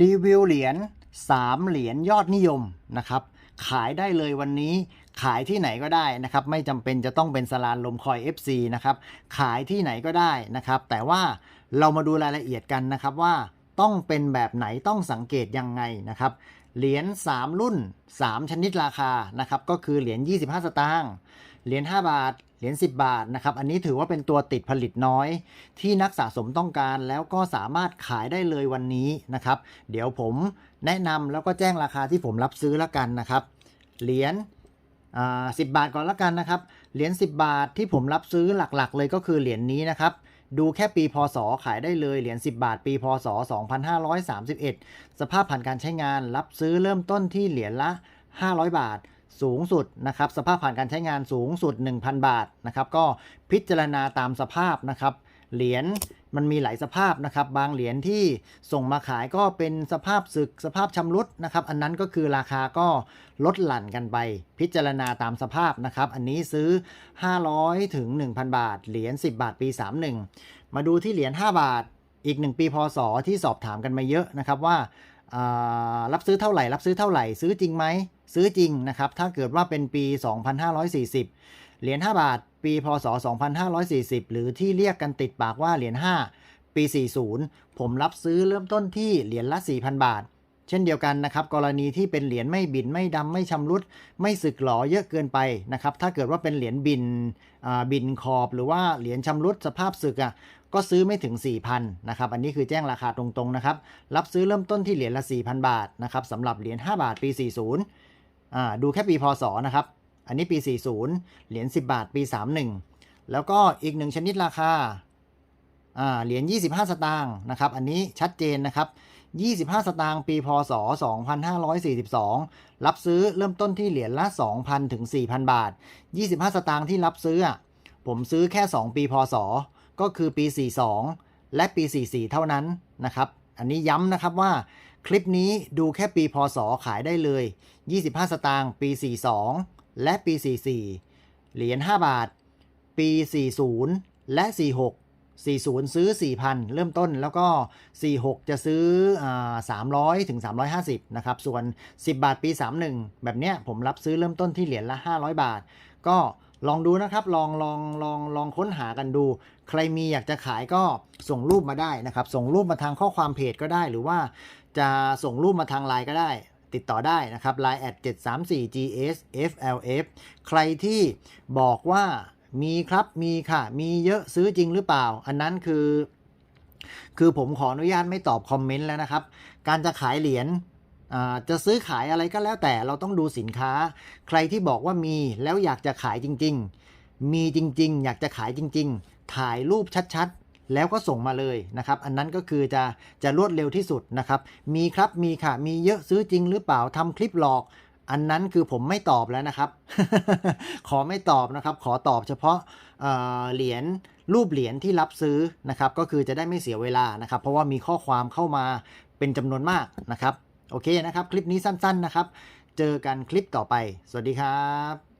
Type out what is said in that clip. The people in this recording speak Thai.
รีวิวเหรียญ3เหรียญยอดนิยมนะครับขายได้เลยวันนี้ขายที่ไหนก็ได้นะครับไม่จำเป็นจะต้องเป็นสลานลมคอย FC นะครับขายที่ไหนก็ได้นะครับ แต่ว่าเรามาดูรายละเอียดกันนะครับว่าต้องเป็นแบบไหนต้องสังเกตยังไงนะครับเหรียญ3 รุ่น 3 ชนิดราคานะครับก็คือเหรียญ25 สตางค์เหรียญ5บาท เหรียญ10 บาทนะครับ อันนี้ถือว่าเป็นตัวติดผลิตน้อย ที่นักสะสมต้องการแล้วก็สามารถขายได้เลยวันนี้นะครับ เดี๋ยวผมแนะนำแล้วก็แจ้งราคาที่ผมรับซื้อแล้วกันนะครับ เหรียญอ่า10บาทก่อนล้วกันนะครับ เหรียญ10 บาทที่ผมรับซื้อหลักๆ เลยก็คือเหรียญนี้นะครับดูแค่ปีพศ ขายได้เลยเหรียญ10 บาท ปีพศ 2531 สภาพผ่านการใช้งานรับซื้อเริ่มต้นที่เหรียญละ 500 บาท สูงสุดนะครับสภาพผ่านการใช้งานสูงสุด 1,000 บาทนะครับก็พิจารณาตามสภาพนะครับเหรียญมันมีหลายสภาพนะครับ บางเหรียญที่ส่งมาขายก็เป็นสภาพสึกสภาพชำรุดนะครับ อันนั้นก็คือราคาก็ลดหลั่นกันไป พิจารณาตามสภาพนะครับ อันนี้ซื้อ 500 ถึง 1,000 บาท เหรียญ10 บาทปี 31 มาดูที่เหรียญ5บาทอีก 1 ปีพศที่สอบถามกันมาเยอะนะครับว่ารับซื้อเท่าไหร่ รับซื้อเท่าไหร่ซื้อจริงไหม ซื้อจริงนะครับ ถ้าเกิดว่าเป็นปี 2540 เหรียญ5บาท ปีพศ 2540 หรือที่เรียกกันติดปากว่าเหรียญ5 ปี 40 ผมรับซื้อเริ่มต้นที่เหรียญละ 4,000 บาท เช่นเดียวกันนะครับ กรณีที่เป็นเหรียญไม่บินไม่ดำไม่ชำรุด ไม่สึกหรอเยอะเกินไปนะครับ ถ้าเกิดว่าเป็นเหรียญบินบินขอบหรือว่าเหรียญชำรุดสภาพสึกอะก็ซื้อไม่ถึง 4,000นะครับ อันนี้คือแจ้งราคาตรงๆนะครับ รับซื้อเริ่มต้นที่เหรียญละ 4,000 บาทนะครับสำหรับเหรียญ 5 บาท ปี 40 ดูแค่ปีพศนะครับ อันนี้ปี 40 เหรียญ10 บาทปี 31 แล้วก็อีกหนึ่งชนิดราคาเหรียญ25 สตางค์นะครับ อันนี้ชัดเจนนะครับ 25 สตางค์ปีพศ 2542 รับซื้อเริ่มต้นที่เหรียญละ 2,000 ถึง 4,000 บาท 25 สตางค์ที่รับซื้อ ผมซื้อแค่ 2 ปีพศ ก็คือปี 42 และปี 44 เท่านั้นนะครับ อันนี้ย้ำนะครับว่า คลิปนี้ดูแค่ปีพศขายได้เลย 25 สตางค์ปี 42 และปี 44 เหรียญ 5 บาท ปี 40 และ 46 40 ซื้อ 4,000 เริ่มต้นแล้วก็ 46 จะซื้ออา300 ถึง 350 นะครับ ส่วน 10 บาทปี 31 แบบเนี้ยผมรับซื้อเริ่มต้นที่เหรียญละ 500 บาท ก็ลองดูนะครับ ลองลองลองลองค้นหากันดู ใครมีอยากจะขายก็ส่งรูปมาได้นะครับ ส่งรูปมาทางข้อความเพจก็ได้หรือว่า จะส่งรูปมาทางไลน์ก็ได้ ติดต่อได้นะครับ line at 734 gs flf ใครที่บอกว่ามีครับมีค่ะ มีเยอะซื้อจริงหรือเปล่า อันนั้นคือ คือผมขออนุญาตไม่ตอบคอมเมนต์แล้วนะครับ การจะขายเหรียญจะซื้อขายอะไรก็แล้วแต่เราต้องดูสินค้า ใครที่บอกว่ามีแล้วอยากจะขายจริง ๆ มีจริง ๆ อยากจะขายจริง ๆ ถ่ายรูปชัดๆ แล้วก็ส่งมาเลยนะครับ อันนั้นก็คือจะจะรวดเร็วที่สุดนะครับ มีครับมีค่ะ มีเยอะซื้อจริงหรือเปล่าทำคลิปหลอก อันนั้นคือผมไม่ตอบแล้วนะครับ ขอไม่ตอบนะครับ ขอตอบเฉพาะเเหรียญรูปเหรียญที่รับซื้อนะครับ ก็คือจะได้ไม่เสียเวลานะครับ เพราะว่ามีข้อความเข้ามาเป็นจำนวนมากนะครับ โอเคนะครับ คลิปนี้สั้น ๆนะครับ เจอกันคลิปต่อไป สวัสดีครับ